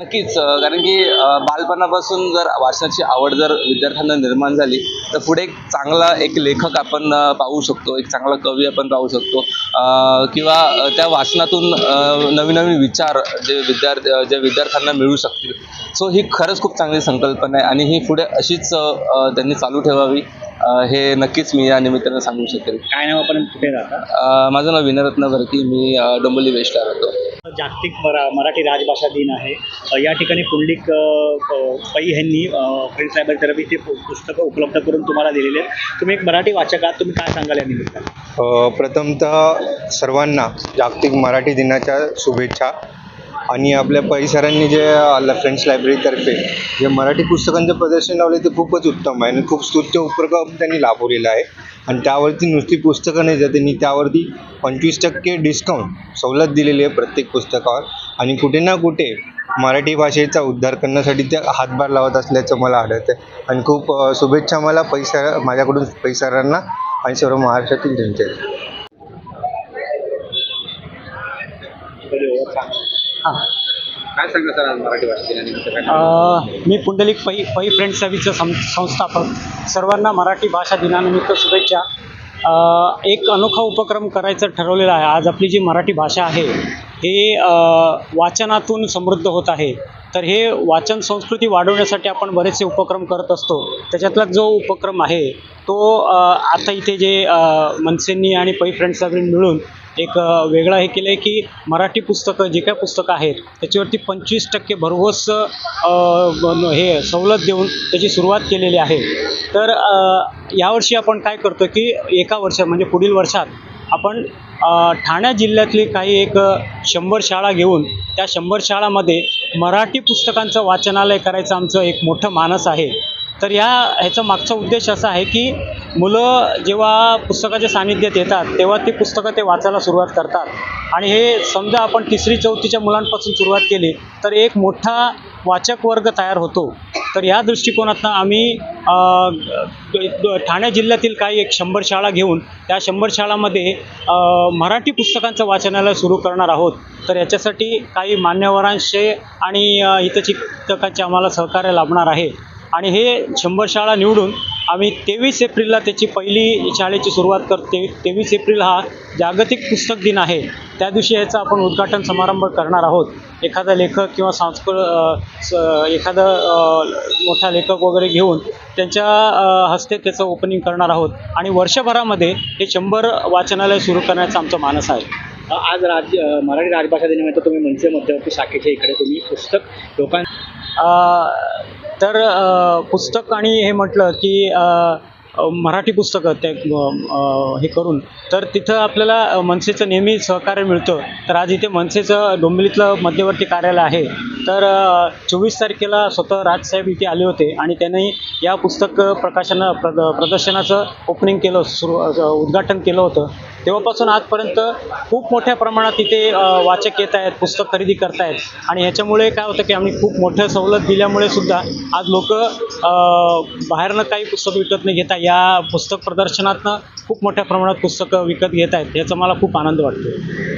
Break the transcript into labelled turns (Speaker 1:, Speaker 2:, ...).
Speaker 1: नक्कीच कारण की बालपणापासून जर वाचनाची आवड जर विद्यार्थ्यांना निर्माण झाली तर पुढे एक चांगला एक लेखक आपण पाहू शकतो एक चांगला कवी आपण पाहू शकतो. किंवा त्या वाचनातून नवीन नवीन विचार जे विद्यार्थी जे विद्यार्थ्यांना मिळू शकतील. सो ही खरंच खूप चांगली संकल्पना आहे आणि ही पुढे अशीच त्यांनी चालू ठेवावी हे नक्कीच मी या निमित्तानं सांगू शकेल
Speaker 2: काय नाव आपण कुठे राहता?
Speaker 1: माझं नाव विनरत्न भरती मी अं, डोंबिवली वेस्टला राहतो.
Speaker 2: जागतिक मरा मराठी राजभाषा दिन आहे. या ठिकाणी पुंडलिक पै यांनी फ्रेंड्स लायब्ररीतर्फे ते पुस्तकं उपलब्ध करून तुम्हाला दिलेले आहेत. तुम्ही एक मराठी वाचक आहात तुम्ही काय सांगाल या निमित्तानं?
Speaker 3: प्रथमतः सर्वांना जागतिक मराठी दिनाच्या शुभेच्छा आणि आपल्या परिसरांनी जे फ्रेंड्स लायब्ररीतर्फे जे मराठी पुस्तकांचं प्रदर्शन लावले ते खूपच उत्तम आहे आणि खूप स्तुत्य उपक्रम त्यांनी लाभवलेला आहे. आणि त्यावरती नुसती पुस्तकं नाही तर त्यांनी त्यावरती पंचवीस टक्के डिस्काउंट सवलत दिलेली आहे प्रत्येक पुस्तकावर. आणि कुठे ना कुठे मराठी भाषेचा उद्धार करण्यासाठी ते हातभार लावत असल्याचं मला आढळतं आहे आणि खूप शुभेच्छा मला पैसा माझ्याकडून पैसरांना आणि सर्व महाराष्ट्रातील जनतेला.
Speaker 1: काय सांगता सर मराठी भाषा दिनानिमित्त काय
Speaker 4: अ, मी पुंडलिक पै पै फ्रेंड सं संस्थापक. सर्वांना मराठी भाषा दिनानिमित्त शुभेच्छा. अ, एक अनोखा उपक्रम करायचं ठरवलेला आहे. आज आपली जी मराठी भाषा आहे हे अ, वाचनातून समृद्ध होत आहे. तर हे वाचन संस्कृती वाढवण्यासाठी आपण बरेचसे उपक्रम करत असतो. त्याच्यातला जो उपक्रम आहे तो अ, आता इथे जे अ, मनसेंनी आणि पै फ्रेंड्स मिळून एक वेगळं हे केलं आहे की मराठी पुस्तकं जे काय पुस्तकं आहेत त्याच्यावरती पंचवीस टक्के भरघोस हे सवलत देऊन त्याची सुरुवात केलेली आहे. तर यावर्षी आपण काय करतो की एका वर्षात म्हणजे पुढील वर्षात आपण ठाणे जिल्ह्यातली काही एक शंभर शाळा घेऊन त्या शंभर शाळामध्ये मराठी पुस्तकांचं वाचनालय करायचं आमचं एक मोठं मानस आहे. तर या ह्याचा मागचा उद्देश असा आहे की मुलं जेव्हा पुस्तकाच्या सानिध्यात येतात तेव्हा ती पुस्तकं ते वाचायला सुरुवात करतात. आणि हे समजा आपण तिसरी चौथीच्या मुलांपासून सुरुवात केली तर एक मोठा वाचक वर्ग तयार होतो. तर या दृष्टिकोनातनं आम्ही ठाणे जिल्ह्यातील काही एक शंभर शाळा घेऊन त्या शंभर शाळामध्ये मराठी पुस्तकांचं वाचनालय सुरू करणार आहोत. तर याच्यासाठी काही मान्यवरांचे आणि अ, हितचिंतकांचे आम्हाला सहकार्य लाभणार आहे. आणि हे शंभर शाळा निवडून आम्ही तेवीस एप्रिलला त्याची पहिली शाळेची सुरुवात करते. तेवीस एप्रिल हा जागतिक पुस्तक दिन आहे. त्या दिवशी याचं आपण उद्घाटन समारंभ करणार आहोत. एखादा लेखक किंवा सांस्कृ एखादा मोठा लेखक वगैरे घेऊन त्यांच्या हस्ते त्याचं ओपनिंग करणार आहोत. आणि वर्षभरामध्ये हे शंभर वाचनालय सुरू करण्याचा आमचा मानस आहे.
Speaker 2: आज राज्य मराठी राजभाषा दिनानिमित्त तुम्ही मनसे मध्यवर्ती शाखेच्या इकडे तुम्ही पुस्तक लोकां
Speaker 4: तर पुस्तक आणि हे म्हटलं की मराठी पुस्तकं ते हे करून तर तिथं आपल्याला मनसेचं नेहमी सहकार्य मिळतं. तर आज इथे मनसेचं डोंबिवलीतलं मध्यवर्ती कार्यालय आहे. तर चोवीस तारखेला स्वतः राजसाहेब इथे आले होते आणि त्यांनी या पुस्तक प्रकाशन प्रद प्रदर्शनाचं ओपनिंग केलं सुरू उद्घाटन केलं होतं. तेव्हापासून आजपर्यंत खूप मोठ्या प्रमाणात इथे वाचक येत आहेत पुस्तक खरेदी करतायत. आणि ह्याच्यामुळे काय होतं की आम्ही खूप मोठं सवलत दिल्यामुळे सुद्धा आज लोक बाहेरनं काही पुस्तक विकत नाही घेता या पुस्तक प्रदर्शनातनं खूप मोठ्या प्रमाणात पुस्तकं विकत घेत आहेत. याचा मला खूप आनंद वाटतो.